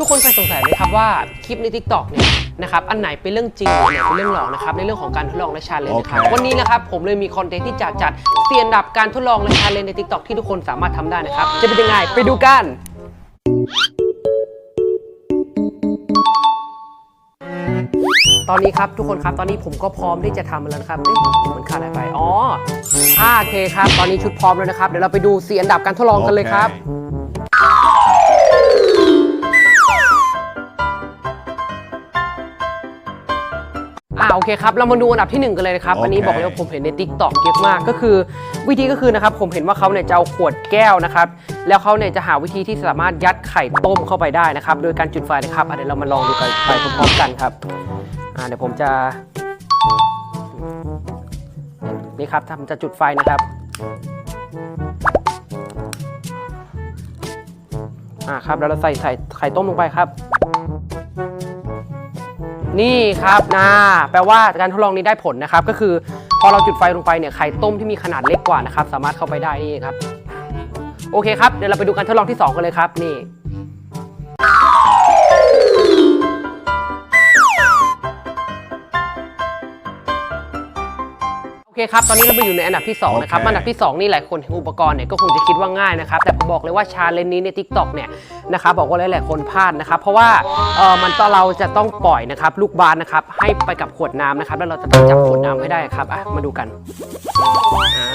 ทุกคนเคยสงสัยไหมครับว่าคลิปใน t ิ k t o k เนี่ยนะครับอันไหนเป็นเรื่องจริงอันไหนเป็นเรื่องหลอกนะครับในเรื่องของการทดลองและชาเลนจ์นะครับโอเค วันนี้นะครับผมเลยมีคอนเทนต์ที่จะจัดเตียนดับการทดลองและชาเลนจ์ใน t ิ k t o k ที่ทุกคนสามารถทำได้นะครับจะเป็นยังไงไปดูกัน ตอนนี้ครับทุกคนครับตอนนี้ผมก็พร้อมที่จะทำแล้วนะครับเอ๊ะมันขาดอะไรไปอ๋ออ่าโอเคครับตอนนี้ชุดพร้อมแล้วนะครับเดี๋ยวเราไปดูสีอันดับการทดลองกันเลยครับอ่ โอเคครับ เรามาดูอันดับที่หนึ่งกันเลยนะครับโอเคอันนี้บอกเลยว่าผมเห็นใน t ิ k t o k เยอะมาก ก็คือวิธีก็คือนะครับ ผมเห็นว่าเขาเนี่ยจะเอาขวดแก้วนะครับ แล้วเขาเนี่ยจะหาวิธีที่สามารถยัดไข่ต้มเข้าไปได้นะครับ โดยการจุดไฟนะครับอะเดี๋ยวเรามาลองดูกันไปพร้อมๆกันครับอ่าเดี๋ยวผมจะ นี่ครับทำจะจุดไฟนะครับอ่าครับแล้วเราใส่ใส่ไข่ต้มลงไปครับ นี่ครับนะแปลว่าการทดลองนี้ได้ผลนะครับ ก็คือพอเราจุดไฟลงไปเนี่ยไข่ต้มที่มีขนาดเล็กกว่านะครับ สามารถเข้าไปได้นี่ครับ โอเคครับ เดี๋ยวเราไปดูการทดลองที่ 2 กันเลยครับนี่ โอเคครับ ตอนนี้เราไปอยู่ในอันดับที่ 2 นะครับโอเคอันดับที่ 2 นี่หลายคนเห็นอุปกรณ์เนี่ยก็คงจะคิดว่าง่ายนะครับ แต่ผมบอกเลยว่าชาเลนจ์นี้ใน Tik t o อกเนี่ยนะครับบอกว่าหลายๆคนพลาดนะครับ เพราะว่าเออมันตอนเราจะต้องปล่อยนะครับลูกบาสนะครับให้ไปกับขวดน้ำนะครับ แล้วเราจะต้องจับขวดน้ำให้ได้ครับ อะ มาดูกัน อ่า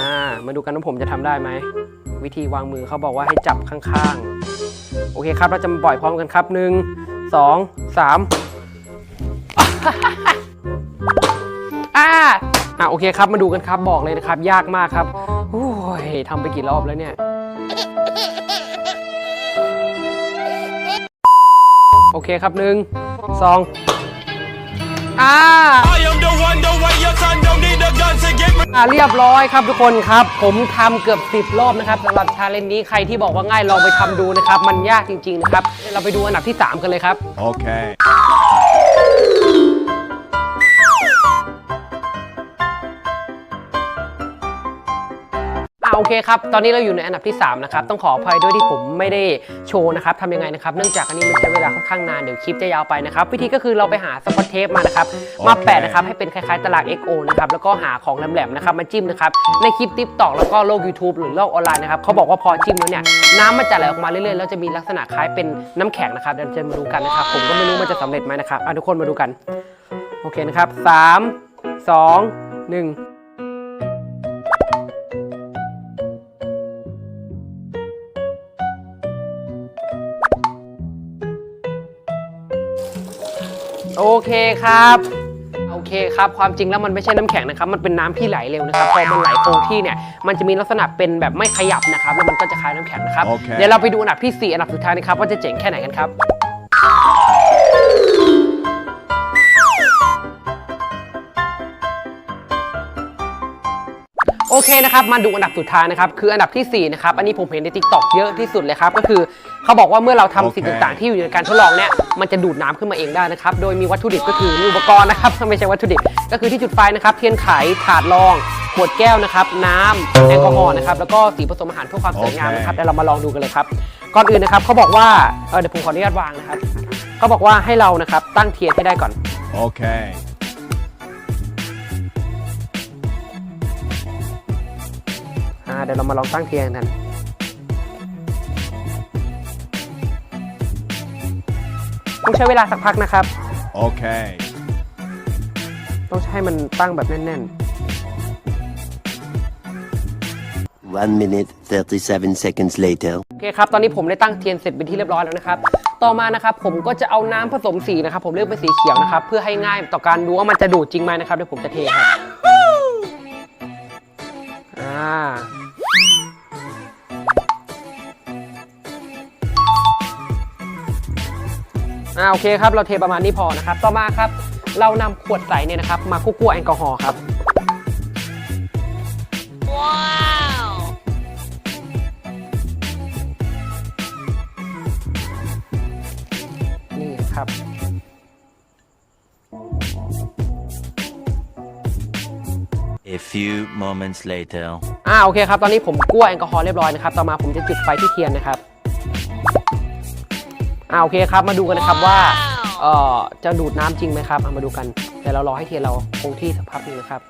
มาดูกันว่าผมจะทำได้ไหม วิธีวางมือเขาบอกว่าให้จับข้างๆ โอเคครับ เราจะมาปล่อยพร้อมกันครับหนึ่งสองสามอ่า อะโอเคครับมาดูกันครับบอกเลยนะครับ ยากมากครับโอ้ยทำไปกี่รอบแล้วเนี่ยโอเคครับหนึ่งสองอ่าอะเรียบร้อยครับทุกคนครับ ผมทำเกือบ 10 รอบนะครับสำหรับชาเลนจ์นี้ใครที่บอกว่าง่ายลองไปทำดูนะครับ มันยากจริง ๆ นะครับ เราไปดูอันดับที่ 3 กันเลยครับ Okay. อ่าโเคครับ ตอนนี้เราอยู่ในอันดับที่ 3 นะครับ ต้องขออภัยด้วยที่ผมไม่ได้โชว์นะครับทำยังไงนะครับ เนื่องจากอันนี้มันใช้เวลาค่อนข้างนาน เดี๋ยวคลิปจะยาวไปนะครับ วิธีก็คือเราไปหาสกอตเทปมานะครับ มาแปะนะครับ ให้เป็นคล้ายๆตาราง XO นะครับ แล้วก็หาของแหลมๆนะครับ มาจิ้มนะครับ ในคลิปติ๊กตอกแล้วก็โลก YouTube หรือโลกออนไลน์นะครับเขาบอกว่าพอจิ้มแล้วเนี่ยน้ำมันจะไหลออกมาเรื่อยๆ แล้วจะมีลักษณะคล้ายเป็นน้ำแข็งนะครับเดี๋ยวจะมาดูกันนะครับ ผมก็ไม่รู้มันจะสำเร็จไหมนะครับอะทุกคนมาดูกัน โอเคนะครับสามสองหนึ่ง โอเคครับ โอเคครับ ความจริงแล้วมันไม่ใช่น้ำแข็งนะครับ มันเป็นน้ำที่ไหลเร็วนะครับ พอมันไหลคงที่เนี่ย มันจะมีลักษณะเป็นแบบไม่ขยับนะครับ แล้วมันก็จะคล้ายน้ำแข็งนะครับ โอเค เดี๋ยวเราไปดูอันดับที่4อันดับสุดท้ายนะครับว่าจะเจ๋งแค่ไหนกันครับ โอเคนะครับมาดูอันดับสุดท้ายนะครับคืออันดับทีสี่4นะครับอันนี้ผมเห็นใน t ิ k t o k เยอะที่สุดเลยครับก็คือเขาบอกว่าเมื่อเราทำโอเคสิ่งต่างๆ ที่อยู่ในการทดลองเนี่ยมันจะดูดน้ำขึ้นมาเองได้นะครับโดยมีวัตถุดิบก็คือมีอุปกรณ์นะครับ ไม่ใช่วัตถุดิบก็คือที่จุดไฟนะครับเทียนไขถาดรองขวดแก้วนะครับน้ำแอลกอฮอล์นะครับแล้วก็สีผสมอาหารเพื่อความสวยงามนะครับเดี๋ยวเรามาลองดูกันเลยครับก่อนอื่นนะครับเขาบอกว่าเออเดี๋ยวผมขออนุญาตวางนะครับเขาบอกว่าให้เรานะครับตั้งเทียนให้ได้ก่อน Okay. เดี๋ยวเรามาลองตั้งเทียนกันต้องใช้เวลาสักพักนะครับ Okay. ต้องให้มันตั้งแบบแน่น One minute, 37 seconds later. ๆ โอเคครับ ตอนนี้ผมได้ตั้งเทียนเสร็จเป็นที่เรียบร้อยแล้วนะครับ ต่อมานะครับผมก็จะเอาน้ำผสมสีนะครับ ผมเลือกเป็นสีเขียวนะครับ เพื่อให้ง่ายต่อการดูว่ามันจะดูดจริงไหมนะครับ เดี๋ยวผมจะเทครับาโอเคครับเราเทประมาณนี้พอนะครับ ต่อมาครับ เรานำขวดใสเนี่ยนะครับ มาคั่วๆแอลกอฮอล์ครับนี่ครับ A few moments later. อ่าโอเคครับ ตอนนี้ผมกลั้วแอลกอฮอล์เรียบร้อยนะครับ ต่อมาผมจะจุดไฟที่เทียนนะครับ อ่าโอเคครับมาดูกันนะครับว่าเอ่อจะดูดน้ำจริงไหมครับเอามาดูกันเดี๋ยวเรารอให้เทียนเราคงที่สักพักหนึงนะครับ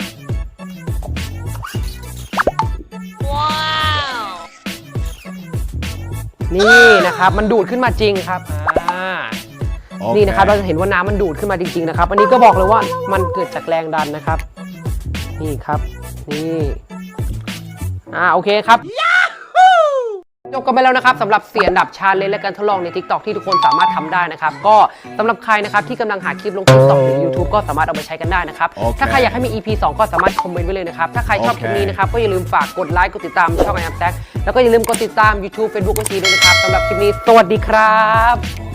นี่นะครับมันดูดขึ้นมาจริงครับอ่า นี่นะครับ เราจะเห็นว่าน้ำมันดูดขึ้นมาจริงๆนะครับ อันนี้ก็บอกเลยว่ามันเกิดจากแรงดันนะครับ นี่ครับ นี่ อ่า โอเคครับ จบกันไปแล้วนะครับสำหรับเสียงดับชาเลนจ์และการทดลองใน TikTok ที่ทุกคนสามารถทำได้นะครับ ก็สำหรับใครนะครับที่กำลังหาคลิปลง TikTok หรือ YouTube ก็สามารถเอาไปใช้กันได้นะครับ โอเคถ้าใครอยากให้มี EP 2 ก็สามารถคอมเมนต์ไว้เลยนะครับ ถ้าใครชอบคลิปนี้นะครับ ก็อย่าลืมฝากกดไลค์กดติดตามช่องไอแอมแซกแล้วก็อย่าลืมกดติดตาม YouTube Facebook ไว้ทีด้วยนะครับสำหรับคลิปนี้สวัสดีครับ